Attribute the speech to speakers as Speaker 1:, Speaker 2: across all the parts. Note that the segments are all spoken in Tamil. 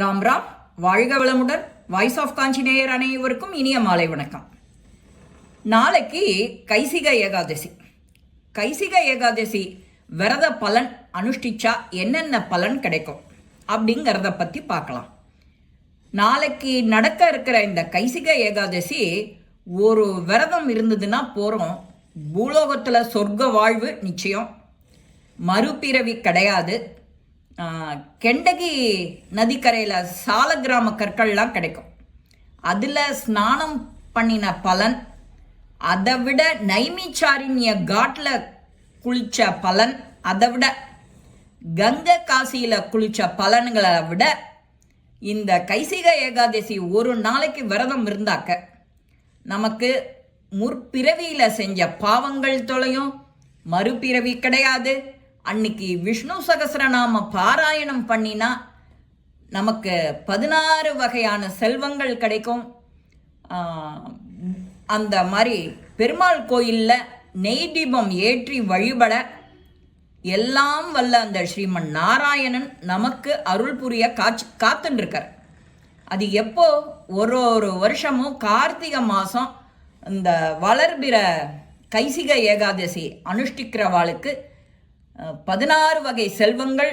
Speaker 1: ராம் ராம் வாழ்க வளமுடன் வாய்ஸ் ஆஃப் காஞ்சி நேயர் அனைவருக்கும் இனிய மாலை வணக்கம். நாளைக்கு கைசிக ஏகாதசி. கைசிக ஏகாதசி விரத பலன் அனுஷ்டிச்சா என்னென்ன பலன் கிடைக்கும் அப்படிங்கிறத பற்றி பார்க்கலாம். நாளைக்கு நடக்க இருக்கிற இந்த கைசிக ஏகாதசி ஒரு விரதம் இருந்ததுன்னா போகிறோம் பூலோகத்தில் சொர்க்க வாழ்வு நிச்சயம். மறுபிறவி கிடையாது. கெண்டகி நதிக்கரையில் சால கிராம கற்கள்லாம் கிடைக்கும். அதில் ஸ்நானம் பண்ணின பலன் அதை விட நைமிச்சாரிண்ய காட்டில் குளித்த பலன் அதை விட கங்கை காசியில் குளித்த பலன்களை விட இந்த கைசிக ஏகாதசி ஒரு நாளைக்கு விரதம் இருந்தாக்க நமக்கு முற்பிறவியில் செஞ்ச பாவங்கள் தொலையும் மறுபிறவி கிடையாது. அன்னைக்கு விஷ்ணு சகசரநாம பாராயணம் பண்ணினா நமக்கு பதினாறு வகையான செல்வங்கள் கிடைக்கும். அந்த மாதிரி பெருமாள் கோயிலில் நெய் தீபம் ஏற்றி வழிபட எல்லாம் வல்ல அந்த ஸ்ரீமன் நாராயணன் நமக்கு அருள் புரிய காட்சி காத்துன்னு அது எப்போ? ஒரு ஒரு வருஷமும் கார்த்திகை மாதம் இந்த வளர்பிற கைசிக ஏகாதசி அனுஷ்டிக்கிறவாளுக்கு அஹ், பதினாறு வகை செல்வங்கள்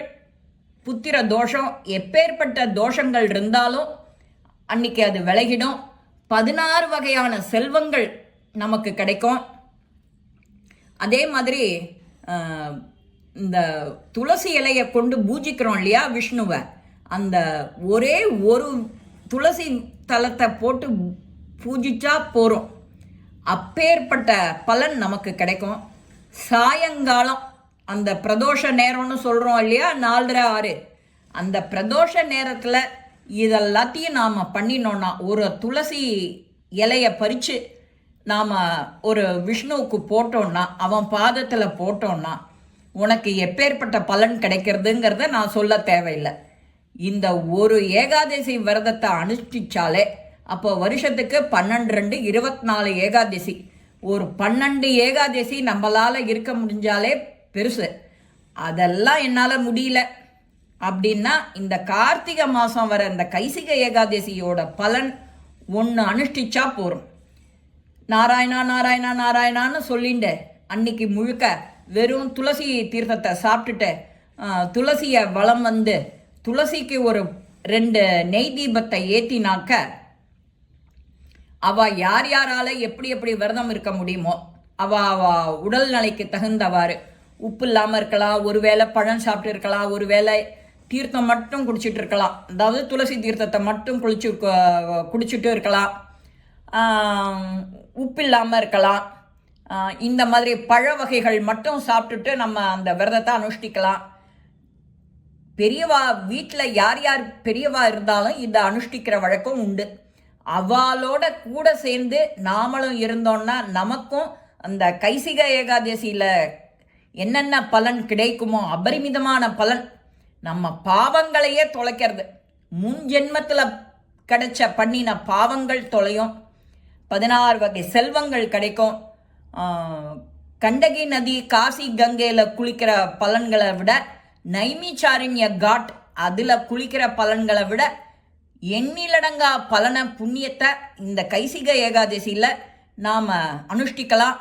Speaker 1: புத்திர தோஷம் எப்பேற்பட்ட தோஷங்கள் இருந்தாலும் அன்னைக்கு அது விலகிடும். பதினாறு வகையான செல்வங்கள் நமக்கு கிடைக்கும். அதே மாதிரி இந்த துளசி இலையை கொண்டு பூஜிக்கிறோம் இல்லையா விஷ்ணுவை. அந்த ஒரே ஒரு துளசி தலத்தை போட்டு பூஜிச்சா போகிறோம் அப்பேற்பட்ட பலன் நமக்கு கிடைக்கும். சாயங்காலம் அந்த பிரதோஷ நேரம்னு சொல்கிறோம் இல்லையா? நாலரை ஆறு. அந்த பிரதோஷ நேரத்தில் இதெல்லாத்தையும் நாம் பண்ணினோன்னா ஒரு துளசி இலையை பறித்து நாம் ஒரு விஷ்ணுவுக்கு போட்டோன்னா அவன் பாதத்தில் போட்டோன்னா உனக்கு எப்பேற்பட்ட பலன் கிடைக்கிறதுங்கிறத நான் சொல்ல தேவையில்லை. இந்த ஒரு ஏகாதசி விரதத்தை அனுஷ்டிச்சாலே அப்போ வருஷத்துக்கு பன்னெண்டு ரெண்டு இருபத்தி நாலு ஏகாதசி. ஒரு பன்னெண்டு ஏகாதசி நம்மளால் இருக்க முடிஞ்சாலே பெருசு. அதெல்லாம் என்னால் முடியல. அப்படின்னா இந்த கார்த்திகை மாதம் வர இந்த கைசிக ஏகாதசியோட பலன் ஒன்று அனுஷ்டிச்சா போகிறோம் நாராயணா நாராயணா நாராயணான்னு சொல்லிண்டு அன்னைக்கு முழுக்க வெறும் துளசி தீர்த்தத்தை சாப்பிட்டுட்டு துளசியை வளம் வந்து துளசிக்கு ஒரு ரெண்டு நெய் தீபத்தை ஏற்றினாக்க அவ யார் யாரால எப்படி எப்படி விரதம் இருக்க முடியுமோ அவ அவ உடல் நிலைக்கு தகுந்தவாறு உப்பு இல்லாமல் இருக்கலாம் ஒருவேளை பழம் சாப்பிட்டு இருக்கலாம் ஒருவேளை தீர்த்தம் மட்டும் குடிச்சிட்டு இருக்கலாம். அதாவது துளசி தீர்த்தத்தை மட்டும் குளிச்சு குடிச்சிட்டு இருக்கலாம். உப்பு இல்லாமல் இருக்கலாம். இந்த மாதிரி பழ வகைகள் மட்டும் சாப்பிட்டுட்டு நம்ம அந்த விரதத்தை அனுஷ்டிக்கலாம். பெரியவா வீட்டில் யார் யார் பெரியவா இருந்தாலும் இதை அனுஷ்டிக்கிற வழக்கம் உண்டு. அவளோட கூட சேர்ந்து நாமளும் இருந்தோம்னா நமக்கும் அந்த கைசிக ஏகாதசியில் என்னென்ன பலன் கிடைக்குமோ அபரிமிதமான பலன் நம்ம பாவங்களையே தொலைக்கிறது. முன் ஜென்மத்தில் கிடைச்ச பண்ணின பாவங்கள் தொலையும். பதினாறு வகை செல்வங்கள் கிடைக்கும். கண்டகி நதி காசி கங்கையில் குளிக்கிற பலன்களை விட நைமிச்சாரண்ய காட் அதில் குளிக்கிற பலன்களை விட எண்ணிலடங்கா பலன புண்ணியத்தை இந்த கைசிக ஏகாதசியில் நாம் அனுஷ்டிக்கலாம்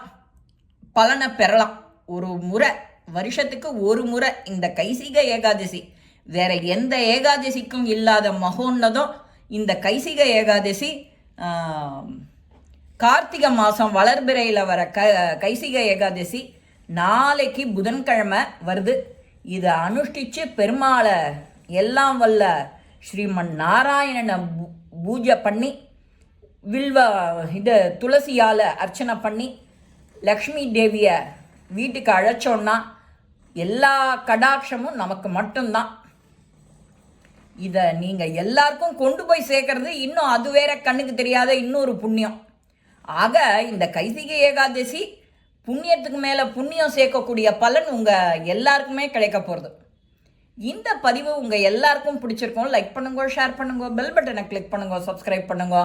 Speaker 1: பலனை பெறலாம். ஒரு முறை வருஷத்துக்கு ஒரு முறை இந்த கைசிக ஏகாதசி. வேற எந்த ஏகாதசிக்கும் இல்லாத மகோன்னதம் இந்த கைசிக ஏகாதசி. கார்த்திகை மாதம் வளர்பிறையில் வர க கைசிக ஏகாதசி. நாளைக்கு புதன்கிழமை வருது. இதை அனுஷ்டிச்சு பெருமாளை எல்லாம் வல்ல ஸ்ரீமன் நாராயணனை பூ- பூஜை பண்ணி வில்வ இது துளசியால் அர்ச்சனை பண்ணி லக்ஷ்மி தேவியை வீட்டுக்கு அழைச்சோன்னா எல்லா கடாட்சமும் நமக்கு மட்டும்தான். இதை நீங்கள் எல்லாருக்கும் கொண்டு போய் சேர்க்கறது இன்னும் அது வேற கண்ணுக்கு தெரியாத இன்னொரு புண்ணியம். ஆக இந்த கைசிகை ஏகாதசி புண்ணியத்துக்கு மேலே புண்ணியம் சேர்க்கக்கூடிய பலன் உங்கள் எல்லாருக்குமே கிடைக்க போகிறது இந்த பதிவு உங்கள் எல்லாருக்கும் பிடிச்சிருக்கும். லைக் பண்ணுங்க ஷேர் பண்ணுங்க பெல் பட்டனை கிளிக் பண்ணுங்க சப்ஸ்கிரைப் பண்ணுங்க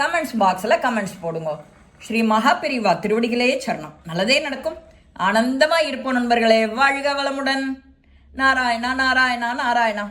Speaker 1: கமெண்ட்ஸ் பாக்ஸில் கமெண்ட்ஸ் போடுங்க. ஸ்ரீ மகாபிரிவா திருவடிகளே சரணம். நல்லதே நடக்கும். ஆனந்தமாக இருப்போம் நண்பர்களே வாழ்க வளமுடன். நாராயணா நாராயணா நாராயணா.